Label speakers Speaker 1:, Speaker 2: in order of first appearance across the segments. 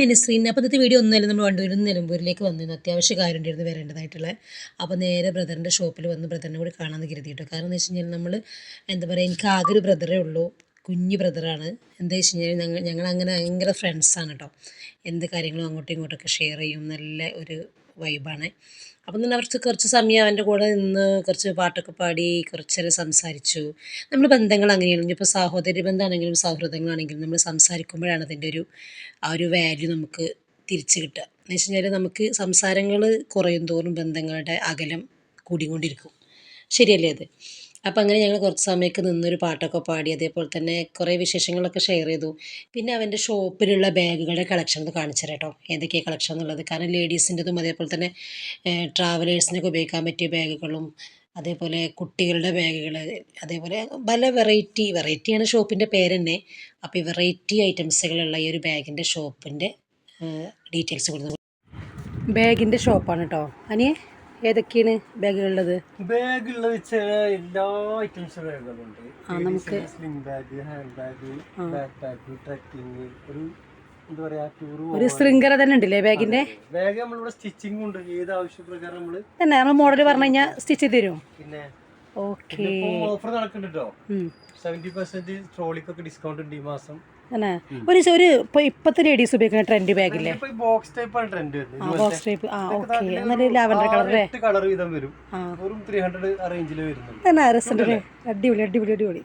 Speaker 1: ഞാൻ ശ്രീനെ അപ്പോൾ ഇന്നത്തെ വീഡിയോ ഒന്നുമല്ല നമ്മൾ വണ്ടൂരിൽ നിന്ന് നിലമ്പൂരിലേക്ക് വന്നിരുന്നു അത്യാവശ്യ കാര്യം ഉണ്ടായിരുന്നു വരേണ്ടതായിട്ടുള്ള. അപ്പോൾ നേരെ ബ്രദറിന്റെ ഷോപ്പിൽ വന്ന് ബ്രദറിനെ കൂടി കാണാമെന്ന് കരുതിയിട്ടോ. കാരണം എന്ന് വെച്ച് കഴിഞ്ഞാൽ നമ്മൾ എന്താ പറയുക എനിക്ക് ആകെ ഒരു ബ്രദറേ ഉള്ളൂ. കുഞ്ഞു ബ്രദറാണ്. എന്താ വെച്ച് കഴിഞ്ഞാൽ ഞങ്ങൾ അങ്ങനെ ഭയങ്കര ഫ്രണ്ട്സാണ് കേട്ടോ എന്ത് കാര്യങ്ങളും അങ്ങോട്ടും ഇങ്ങോട്ടൊക്കെ ഷെയർ ചെയ്യും. നല്ല ഒരു വൈബാണ് അപ്പം തന്നെ അവർക്ക് കുറച്ച് സമയം അവന്റെ കൂടെ നിന്ന് കുറച്ച് പാട്ടൊക്കെ പാടി കുറച്ച് നേരം സംസാരിച്ചു. നമ്മൾ ബന്ധങ്ങൾ അങ്ങനെയാണ്. ഇപ്പോൾ സഹോദരി ബന്ധമാണെങ്കിലും സൗഹൃദങ്ങളാണെങ്കിലും നമ്മൾ സംസാരിക്കുമ്പോഴാണ് അതിന്റെ ഒരു ആ ഒരു വാല്യൂ നമുക്ക് തിരിച്ചു കിട്ടുക. എന്ന് വെച്ച് കഴിഞ്ഞാൽ നമുക്ക് സംസാരങ്ങൾ കുറയും തോറും ബന്ധങ്ങളുടെ അകലം കൂടിക്കൊണ്ടിരിക്കും. ശരിയല്ലേ അത് അപ്പോൾ അങ്ങനെ ഞങ്ങൾ കുറച്ച് സമയമൊക്കെ നിന്നൊരു പാട്ടൊക്കെ പാടി അതേപോലെ തന്നെ കുറേ വിശേഷങ്ങളൊക്കെ ഷെയർ ചെയ്തു. പിന്നെ അവന്റെ ഷോപ്പിലുള്ള ബാഗുകളുടെ കളക്ഷൻ ഒന്ന് കാണിച്ചു കേട്ടോ ഏതൊക്കെയാണ് കളക്ഷൻ എന്നുള്ളത്. കാരണം ലേഡീസിന്റെതും അതേപോലെ തന്നെ ട്രാവലേഴ്സിനൊക്കെ ഉപയോഗിക്കാൻ പറ്റിയ ബാഗുകളും അതേപോലെ കുട്ടികളുടെ ബാഗുകൾ അതേപോലെ പല വെറൈറ്റി വെറൈറ്റിയാണ് ഷോപ്പിന്റെ പേര് തന്നെ. അപ്പോൾ ഈ വെറൈറ്റി ഐറ്റംസുകളുള്ള ഈ ഒരു ബാഗിന്റെ ഷോപ്പിന്റെ ഡീറ്റെയിൽസ് കൊടുത്തു. ബാഗിന്റെ ഷോപ്പാണ് കേട്ടോ അനിയെ? ഏതൊക്കെയാണ് ബാഗുകളുള്ളത്?
Speaker 2: ബാഗ് ഉള്ളത് വെച്ചാൽ എല്ലാ ഐറ്റംസും ബാഗുകളുണ്ട്
Speaker 1: നമുക്ക്
Speaker 2: sling bag hand bag back pack trekking ഒരു എന്താ പറയാ ടൂർ
Speaker 1: ഒരു ശൃംഖല തന്നെ ഉണ്ടല്ലേ ബാഗിന്റെ?
Speaker 2: ബാഗ് നമ്മളിവിടെ സ്റ്റിച്ചിങ് ഉണ്ട്. ഏത് ആവശ്യപ്രകാരം നമ്മൾ
Speaker 1: തന്നെ നമ്മൾ മോഡൽ പറഞ്ഞു കഴിഞ്ഞാൽ സ്റ്റിച്ച് ചെയ്ത് തരും
Speaker 2: പിന്നെ
Speaker 1: ഓക്കെ
Speaker 2: ഓഫർ നടക്കുന്നുണ്ടോ സെവന്റി പെർസെന്റ് ട്രോളിക്കൊക്കെ ഡിസ്കൗണ്ട് ഉണ്ട് ഈ മാസം.
Speaker 1: തന്നെ ഒരു ഒരു ഇപ്പോൾ ഇപ്പോഴത്തെ ലേഡീസ് ഉപയോഗിക്കുന്ന trend ബാഗില്ലേ
Speaker 2: box type trend
Speaker 1: box type ആ ഓക്കെ എന്നിട്ട് ലാവൻഡർ കളറേ
Speaker 2: കളർ വീതം വരും.
Speaker 1: ആ.
Speaker 2: വെറും ത്രീ ഹൺഡ്രഡ് ആ റേഞ്ചിൽ വരുന്നുണ്ട്.
Speaker 1: തന്നെ രസമുണ്ടല്ലേ അടിപൊളി അടിപൊളി അടിപൊളി.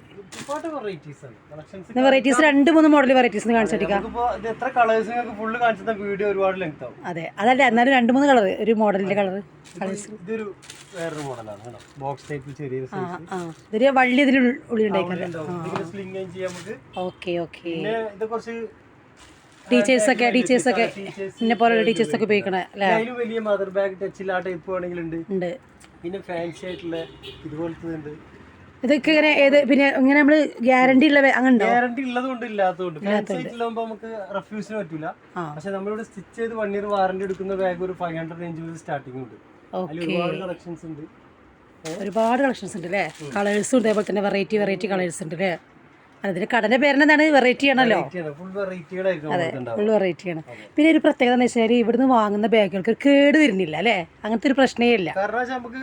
Speaker 2: വെറൈറ്റീസ്
Speaker 1: രണ്ട് മൂന്ന് മോഡൽ വെറൈറ്റീസ്
Speaker 2: കാണിച്ചിട്ടാ വീഡിയോ ഒരുപാട് ലെങ്ത് ആവും.
Speaker 1: അതെ അതല്ല എന്നാലും രണ്ട് മൂന്ന് കളർ ഒരു മോഡലിന്റെ കളർ
Speaker 2: ഇതൊരു വേറൊരു മോഡലാണ് ബോക്സ് ടൈപ്പിൽ ചെറിയ
Speaker 1: ഇതൊരു വള്ളി ഇതിൽ ഉള്ളിൽ
Speaker 2: സ്ലിംഗ് നമുക്ക്
Speaker 1: ഓക്കെ ഓക്കെ.
Speaker 2: പിന്നെ ഇത് കുറച്ച്
Speaker 1: ടീച്ചേഴ്സ് ഒക്കെ ടീച്ചേഴ്സ് ഒക്കെ ഇന്നെ പോലുള്ള ടീച്ചേഴ്സ് ഒക്കെ ഉപയോഗിക്കണ
Speaker 2: വലിയ മദർ ബാഗ് ടച്ചിൽ ആ ടൈപ്പ് വേണമെങ്കിലുണ്ട്
Speaker 1: ഉണ്ട്.
Speaker 2: പിന്നെ ഫാൻസി ആയിട്ടുള്ള ഇതുപോലത്തെ ഉണ്ട്.
Speaker 1: ഇതൊക്കെ ഇങ്ങനെ ഏത് പിന്നെ ഇങ്ങനെ നമ്മൾ ഗ്യാരണ്ടി ഉള്ള അങ്ങനെ
Speaker 2: ഗ്യാരണ്ടി ഉള്ളതുകൊണ്ട് ഇല്ലാത്തതുകൊണ്ട്. നമുക്ക് റെഫ്യൂസിന് പറ്റൂല. പക്ഷെ നമ്മളിവിടെ സ്റ്റിച്ച് ചെയ്ത് വൺ ഇയർ വാറന്റി എടുക്കുന്ന ബാഗ് ഒരു ഫൈവ് ഹൺഡ്രഡ് റേഞ്ച് മുതൽ സ്റ്റാർട്ടിംഗ് ഉണ്ട്. ഒരുപാട് കളക്ഷൻസ് ഉണ്ട്.
Speaker 1: ഒരുപാട് കളക്ഷൻസ് ഉണ്ട് അല്ലേ കളേഴ്സും ഇതേപോലെ തന്നെ വെറൈറ്റി വെറൈറ്റി കളേഴ്സ് ഉണ്ട് അല്ലേ അതിന്റെ കടന്റെ പേരെന്താണ് വെറൈറ്റി ആണല്ലോ.
Speaker 2: നമുക്ക്
Speaker 1: ഫുൾ വെറൈറ്റി ആണ്. പിന്നെ ഒരു പ്രത്യേകത എന്ന് വെച്ചാൽ ഇവിടുന്ന് വാങ്ങുന്ന ബാഗുകൾക്ക് കേട് വരുന്നില്ല അല്ലേ? അങ്ങനത്തെ ഒരു പ്രശ്നമേ ഇല്ല.
Speaker 2: കാരണം നമുക്ക്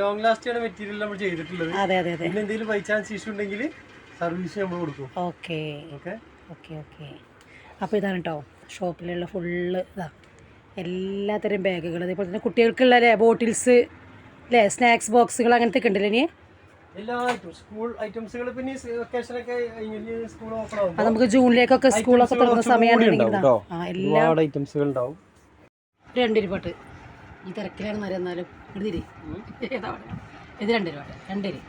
Speaker 2: ലോങ് ലാസ്റ്റ് മെറ്റീരിയൽ നമ്മൾ ചെയ്തിട്ടുള്ളത്.
Speaker 1: അതെ അതെ അതെ.
Speaker 2: എന്തെങ്കിലും ബൈ ചാൻസ് ഇഷ്യൂ ഉണ്ടെങ്കിൽ സർവീസ് നമ്മൾ കൊടുക്കും.
Speaker 1: ഓക്കെ.
Speaker 2: ഓക്കെ?
Speaker 1: Okay okay. അപ്പോൾ ഇതാണ് കേട്ടോ ഷോപ്പിലുള്ള ഫുള്ള് ഇതാ. എല്ലാത്തരം ബാഗുകൾ. അതേപോലെ തന്നെ കുട്ടികൾക്കുള്ള അല്ലേ? ബോട്ടിൽസ് അല്ലേ? സ്നാക്സ് ബോക്സുകൾ അങ്ങനത്തെ ഒക്കെ ഉണ്ടല്ലേ ഇനി.
Speaker 2: എല്ലാ ഐറ്റം സ്കൂൾ ഐറ്റംസുകൾ പിന്നെ സ്കൂൾ ഓപ്പൺ
Speaker 1: ആവും നമുക്ക് ജൂണിലേക്കൊക്കെ സ്കൂളൊക്കെ എല്ലാ
Speaker 2: ഒരുപാട് ഐറ്റംസുകൾ ഉണ്ടാവും.
Speaker 1: ഈ തിരക്കിലാണ് അറിയാം എന്നാലും ഏതാ ഇത് രണ്ട് രൂപ രണ്ട് രൂപ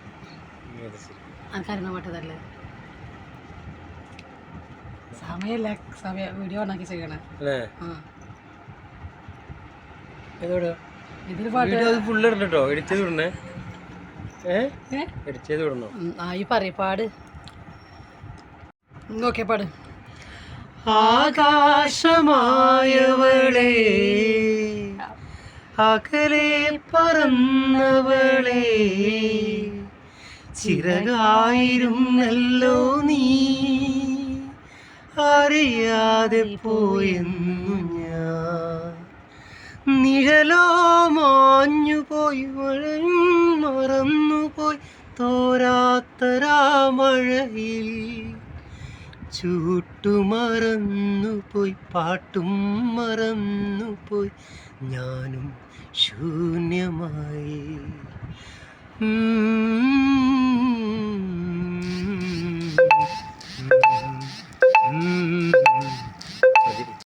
Speaker 1: ആൾക്കാരെണ്ണ പാട്ടതല്ലേ സമയമല്ല. സമയ വീഡിയോ ഉണ്ടാക്കി ചെയ്യണേ. ആ. ഇതൊരു പാട്ട്
Speaker 2: ഫുള്ള് ഇടണ്ടോ എഡിറ്റ് ചെയ്ത്
Speaker 1: ആ ഈ പറയ പാട് ഓക്കെ പാട്.
Speaker 2: ആകാശമായവളെ അകലെ പറന്നവളെ ചിറകായിരുന്നല്ലോ നീ അറിയാതെ പോയെന്നു ഞാൻ. നിഴലോ മാഞ്ഞു പോയി മഴയും മറന്നുപോയി തോരാത്തരാമഴയിൽ ചൂട്ടുമറന്നുപോയി പാട്ടും മറന്നു മറന്നുപോയി ഞാനും ശൂന്യമായി.